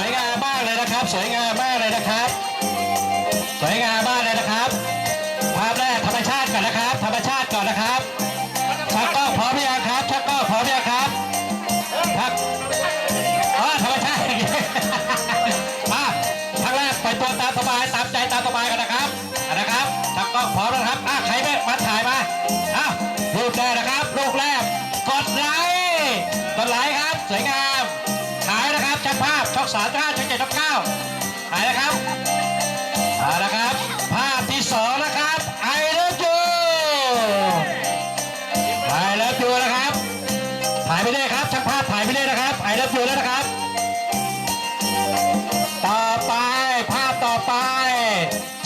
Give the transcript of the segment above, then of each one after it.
วยงามมากเลยนะครับ สวยงามมากเลยนะครับ สวยงามมากเลยนะครับภาพแรกธรรมชาติก่อนนะครับ ธรรมชาติก่อนนะครับชักกล้องพร้อมหยังครับชักกล้องพร้อมหยังครับครับอ๋อธรรมชาติอ่ามาครั้งแรกไปตัวตามสบายตามใจตามสบายกันนะครับนะครับชักกล้องพร้อมแล้วครับอะใครไม่มาถ่ายมาอ้าวรูปแรกนะครับรูกแรกกดไลค์กดไลค์ครับสวยงาม สามห้าเจ็ดช่องเก้าขายนะครับเอาละครับ ภาพที่สองนะครับไอเลิฟยูไอเลิฟยูนะครับถ่ายไปเลยครับช่างภาพถ่ายไปเลยนะครับไอเลิฟยูแล้วนะครับ ต่อไปภาพต่อไป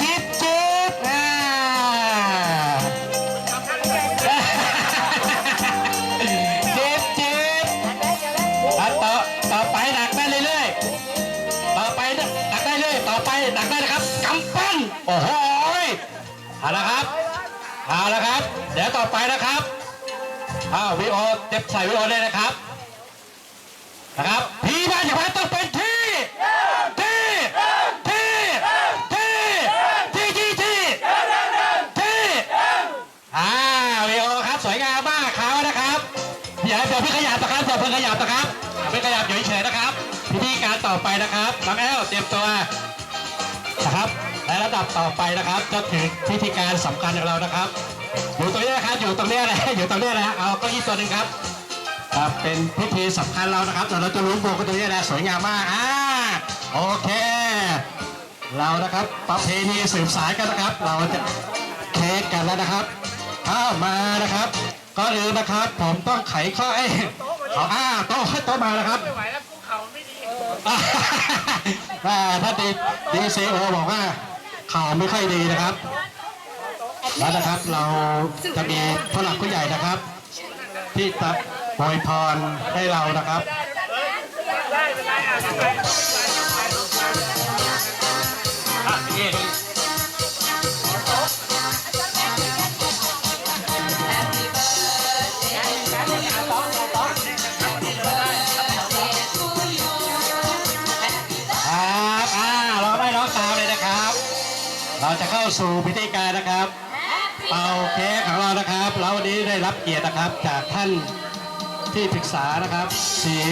จิ๊บจิ๊บอ่าจิ๊บจิ๊บต่อต่อไปหนักได้ โอ้โหเอาละครับเอาละครับ เดี๋ยวต่อไปนะครับอ้าววิโอเจ็บใส่วีโอเลยนะครับ นะครับ พีบ้านอย่าพลาดต้องเป็นที่ ที่ ที่ ที่ ที่ ที่ ที่ ที่อ้าววิโอครับ สวยงามมากครับนะครับเดี๋ยวเดี๋ยวพี่ขยับนะครับเดี๋ยวเพิ่งขยับนะครับเพิ่งขยับอยู่เฉยนะครับพิธีการต่อไปนะครับน้องแอลเตรียมตัวนะครับ และระดับต่อไปนะครับก็ถึงพิธีการสำคัญของเรานะครับ อยู่ตรงนี้นะครับอยู่ตรงนี้นะอยู่ตรงนี้นะเอาเก้าอี้ตัวหนึ่งครับครับเป็นพิธีสำคัญเรานะครับเดี๋ยวเราจะรู้วงกันตรงนี้นะสวยงามมากอ่าโอเค เรานะครับประเพณีสืบสายกันนะครับ เราจะเค้กกันแล้วนะครับเข้ามานะครับก็ลืมนะครับ ผมต้องไขข้อเอ้ยเอาอ่าโต๊ะโต๊ะมานะครับไม่ไหวแล้วกูเข่าไม่ดีอ่าถ้าดีดีซีโอบอกว่า ข่าวไม่ค่อยดีนะครับ แล้วนะครับเราจะมีผู้หลักผู้ใหญ่นะครับ ที่จะโวยพรให้เรานะครับ เราจะเข้าสู่พิธีการนะครับเป่าเค้กของเรานะครับแล้ววันนี้ได้รับเกียรตินะครับจากท่านที่ปรึกษานะครับสี